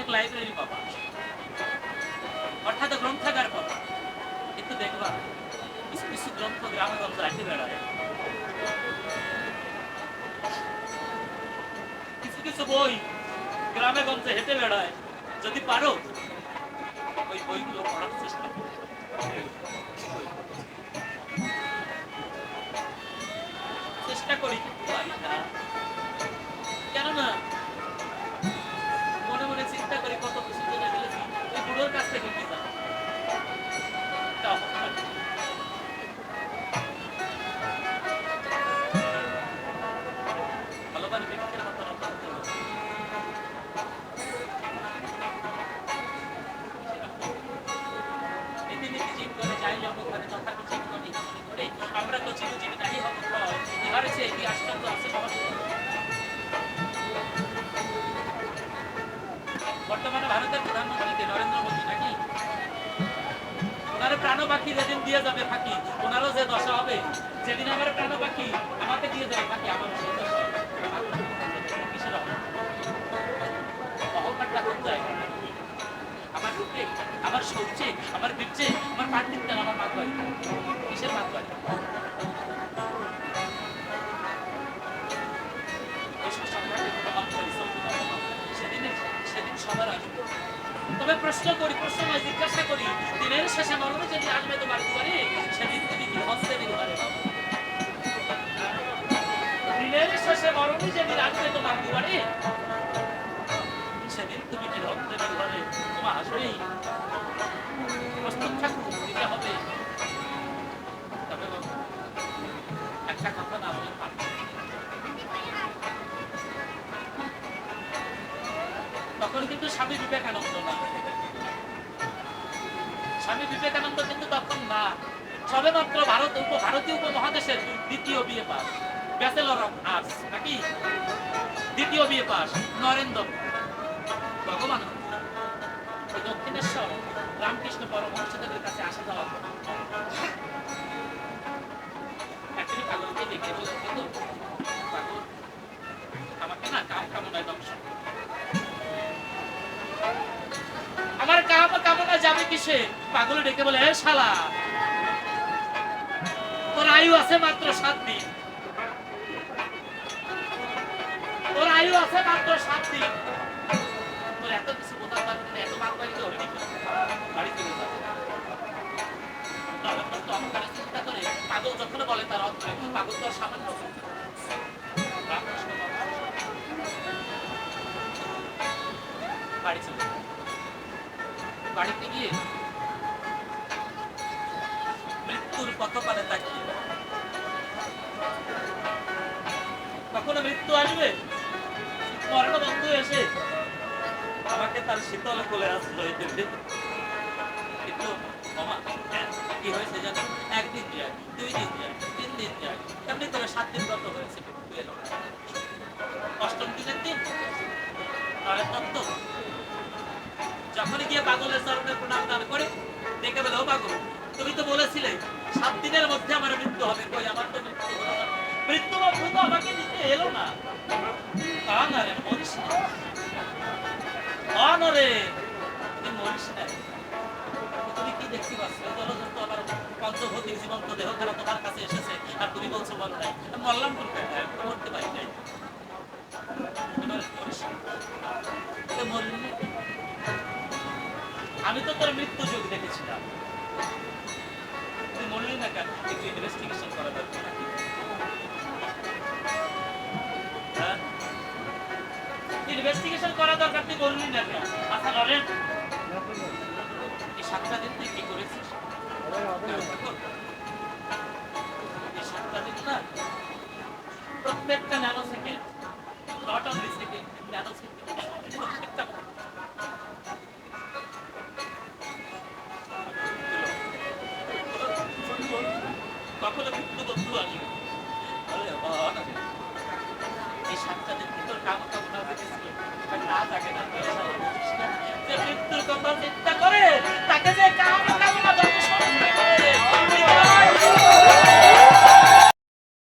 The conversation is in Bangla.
অনেক লাইব্রেরি পাবা অর্থাৎ গ্রন্থাগার পাবা কিন্তু দেখবা। কিছু কিছু গ্রন্থ গ্রামে গঞ্জ রাখে বেড়ায়। কিছু কিছু বই গ্রামে গঞ্জে হেঁটে বেড়ায়। যদি পারো, ওই বইগুলো পড়ার চেষ্টা করো। বর্তমানে ভারতের প্রধানমন্ত্রী নরেন্দ্র মোদী নাকি? ওনার প্রাণ পাখি যেদিন দিয়ে যাবে ফাঁকি, ওনারও যে দশা হবে যেদিন আমার প্রাণ পাখি আমাকে দিয়ে যাবে ফাঁকি আমার সেই দশা। তবে প্রশ্ন করি, প্রশ্ন নয় জিজ্ঞাসা করি। দিনের শেষে মরণে যদি আসবে তোমার দুয়ারে, সেদিন তুমি কি হস্তে দিতে পারে দিনের শেষে মরণে যেদিন আসবে তোমার দুয়ারে, সেদিন তুমি কি হস্তে দিতে পারে তোমার আসবেই। প্রস্তুত থাকুক তখন কিন্তু স্বামী বিবেকানন্দ না। স্বামী বিবেকানন্দ কিন্তু তখন না। সবে মাত্র ভারত উপ ভারতীয় উপমহাদেশের দ্বিতীয় বিয়ে পাস। ব্যাচেলর অফ আর্টস নাকি? দ্বিতীয় বিয়ে পাস নরেন্দ্র। ভগবান। দক্ষিণেশ্বর রামকৃষ্ণ পরমহংসদেবের কাছে আসা যাওয়া। করে। একদিন পাগলকে ডেকে বলে "দেখো, পাগল আমাকে না কাম কামনায় ধ্বংস কাম কামনা যাবে কিসে? পাগল ডেকে বলে "এ শালা তোর আয়ু আছে মাত্র সাত দিন। এত কিছু বোঝার দরকার নেই, এত বলে তার অর্থ পাগল সামান্য। মৃত্যুর পথপানে তাকিয়ে? কখনো মৃত্যু আসবে? মরণ বন্ধু এসে আমাকে তার শীতল কোলে হয়েছে জানো? একদিন দুই দিন তিন দিন। অষ্টম দিনের দিন নরেন দত্ত যখন গিয়ে পাগলের প্রণাম করে, দেখে বলে, ও পাগল তুমি তো বলেছিলে, সাত দিনের মধ্যে আমার মৃত্যু হবে কই? আমার তো মৃত্যু মৃত্যু তো আমাকে দিতে এলো না। তা না রে। মরিস না মরিস না তুমি কি দেখতে পাচ্ছ? জলজন্ত আমার পঞ্চভৌতিক জীবন্ত দেহ তোমার কাছে এসেছে। আর তুমি বলছো নাই। মরলাম পেটে মরতে পারি নাই। আমি তো তোর মৃত্যু যুগ দেখেছিলাম। তুই না কেন? একটু ইনভেস্টিগেশন করা দরকার নাকি? হ্যাঁ? ইনভেস্টিগেশন করা দরকার তুই বললি না কেন? আচ্ছা নরেন এই সাতটা দিন তুই কি করেছিস? কখনো কিন্তু বন্ধু আসবে। আরে বাবা, এই সাতটা দিন ভিতর কাম না হয়েছিল না থাকে না। যে মৃত্যুর কথা চিন্তা করে তাকে যে কাম কামনা